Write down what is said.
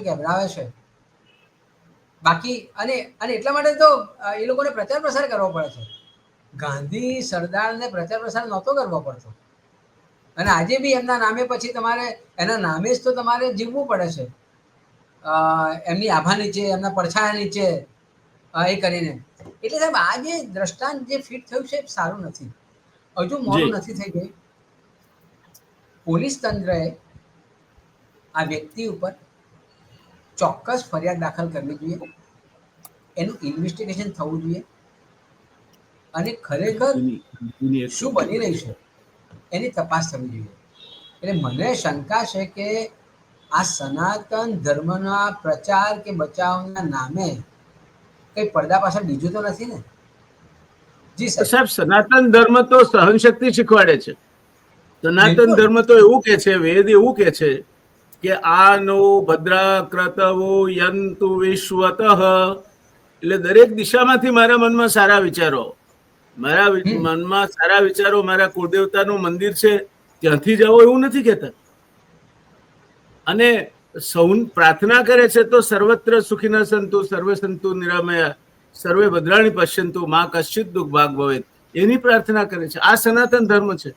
ગભરાવે છે? બાકી અને અને એટલા માટે તો એ લોકોને પ્રચાર પ્રસાર કરવો પડે છે. ગાંધી સરદારને પ્રચાર પ્રસાર નહોતો કરવો પડતો. અને આજે બી એમના નામે પછી તમારે એના નામે જ તો તમારે જીવવું પડે છે. એમની આભા નીચે એમના પડછાયા નીચે એ કરીને. એટલે સાહેબ આ જે દ્રષ્ટાંત જે ફિટ થયું છે સારું નથી. હજુ મોડું નથી થઈ ગયું પોલીસ તંત્રએ આ વ્યક્તિ ઉપર ચોક્કસ ફરિયાદ દાખલ કરવી જોઈએ. એનું ઇન્વેસ્ટિગેશન થવું જોઈએ. અને ખરેખર શું બની રહ્યું છે એની તપાસ થવી જોઈએ. એટલે મને શંકા છે કે આ સનાતન ધર્મના પ્રચાર કે બચાવના નામે કઈ પડદા પાછળ બીજું તો નથી ને? જી સાહેબ સનાતન ધર્મ તો સહનશક્તિ શીખવાડે છે. સનાતન ધર્મ તો એવું કે છે વેદ એવું કે છે કે આ નો ભદ્રા ક્રતવો યંતુ વિશ્વત એટલે દરેક દિશામાંથી મારા મનમાં સારા વિચારો. મારા મનમાં સારા વિચારો મારા કુળદેવતાનું મંદિર છે ત્યાંથી જાઓ એવું નથી કહેતા. અને સૌ પ્રાર્થના કરે છે તો સર્વત્ર સુખીના સંતુ સર્વે સંતુ નિરામયા સર્વે ભદ્રાણી પશ્યંતુ માં કશ્ચિત દુઃખ ભાગ ભવે એની પ્રાર્થના કરે છે. આ સનાતન ધર્મ છે.